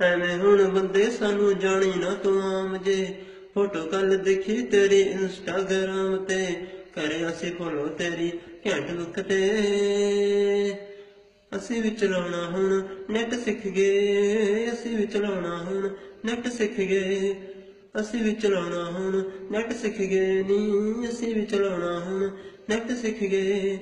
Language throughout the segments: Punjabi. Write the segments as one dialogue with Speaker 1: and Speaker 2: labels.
Speaker 1: ਐਵੇਂ ਹੁਣ ਬੰਦੇ ਸਾਨੂੰ ਜਾਣੀ ਨਾ ਤੂੰ ਆਮ ਜੇ। ਫੋਟੋ ਕੱਲ ਦੇਖੀ ਤੇਰੀ ਇੰਸਟਾਗ੍ਰਾਮ ਤੇ। ਕਰਿਆ ਸੀ ਫੋਲੋ ਤੇਰੀ ਘੈਂਟ ਲੁੱਕ ਤੇ। ਅਸੀਂ ਵੀ ਚਲਾਉਣਾ ਹੁਣ ਨੈਟ ਸਿੱਖ ਗਏ। ਅਸੀਂ ਵੀ ਚਲਾਉਣਾ ਹੁਣ ਨੈਟ ਸਿੱਖ ਗਏ। ਅਸੀਂ ਵੀ ਚਲਾਉਣਾ ਹੁਣ ਨੈਟ ਸਿੱਖ ਗਏ ਨੀ। ਅਸੀਂ ਵੀ ਚਲਾਉਣਾ ਹੁਣ ਨੈਟ ਸਿੱਖ ਗਏ।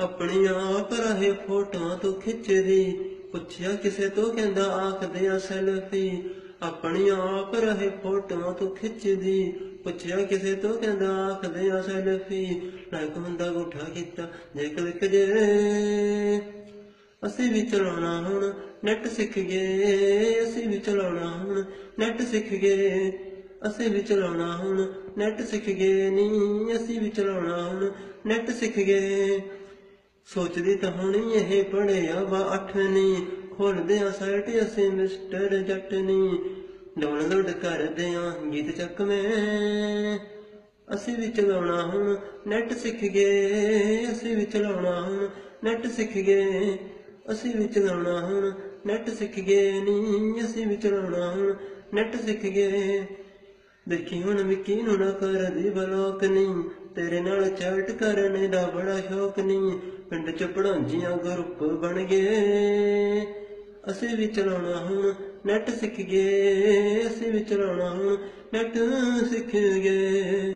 Speaker 1: ਆਪਣੀ ਆਪ ਰਹੇ ਫੋਟੋਆਂ ਤੋਂ ਖਿੱਚਦੀ। ਪੁੱਛਿਆ ਕਿਸੇ ਤੋਂ ਕਹਿੰਦਾ, ਆਖਦੇ ਆ ਸੈਲਫੀ, ਆਪਣੀ ਆਪ ਰਹੇ ਫੋਟੋਆਂ ਤੋਂ ਖਿੱਚਦੀ। ਪੁੱਛਿਆ ਕਿਸੇ ਤੋਂ ਕਹਿੰਦਾ, ਆਖਦੇ ਆ ਸੈਲਫੀ ਲਾਈਕ ਹੁੰਦਾ ਗੁੱਠਾ ਕੀਤਾ, ਜੇ ਕਲਿੱਕ ਜੇ। ਅਸੀਂ ਵੀ ਚਲਾਉਣਾ ਹੁਣ, ਨੈਟ ਸਿੱਖ ਗਏ, ਅਸੀਂ ਵੀ ਚਲਾਉਣਾ ਹੁਣ, ਨੈਟ ਸਿੱਖ ਗਏ। ਅਸੀਂ ਵੀ ਚਲਾਉਣਾ ਹੁਣ, ਨੈਟ ਸਿੱਖ ਗਏ ਨੀ, ਅਸੀਂ ਵੀ ਚਲਾਉਣਾ ਹੁਣ, ਨੈਟ ਸਿੱਖ ਗਏ। ਸੋਚਦੀ ਤਾਂ ਹੋਣੀ ਇਹ ਪੜਿਆ ਵਾ ਅੱਠਵੀਂ ਖੋਲਦੇ ਆ ਸਾਈਟ ਅਸੀਂ ਮਿਸਟਰ ਜੱਟ ਡਾਊਨਲੋਡ ਕਰਦੇ ਆ ਗੀਤ ਚੱਕਵੇਂ ਅਸੀਂ ਵੀ ਚਲਾਉਣਾ ਹੁਣ, ਨੈਟ ਸਿੱਖ ਗਏ, ਅਸੀਂ ਵੀ ਚਲਾਉਣਾ ਹੁਣ, ਨੈਟ ਸਿੱਖ ਗਏ। ਅਸੀਂ ਵੀ ਚਲਾਉਣਾ ਹੁਣ, ਨੈਟ ਸਿੱਖ ਗਏ ਨੀ, ਅਸੀਂ ਵੀ ਚਲਾਉਣਾ ਹੁਣ, ਨੈਟ ਸਿੱਖ ਗਏ। ਦੇਖੀ ਹੁਣ ਵਿੱਕੀ ਨੂੰ ਨਾ ਕਰਦੀ ਬਲੋਕ ਨਹੀਂ ਤੇਰੇ ਨਾਲ ਚੈਟ ਕਰਨ ਦਾ ਬੜਾ ਸ਼ੌਕ ਨਹੀਂ। ਪਿੰਡ ਚ ਪੜਾਂਜੀਆਂ ਗਰੁੱਪ ਬਣ ਗਏ। ਅਸੀਂ ਵੀ ਚਲਾਉਣਾ ਹੁਣ ਨੈਟ ਸਿੱਖ ਗਏ। ਅਸੀਂ ਵੀ ਚਲਾਉਣਾ ਹੁਣ ਨੈਟ ਸਿੱਖ ਗਏ।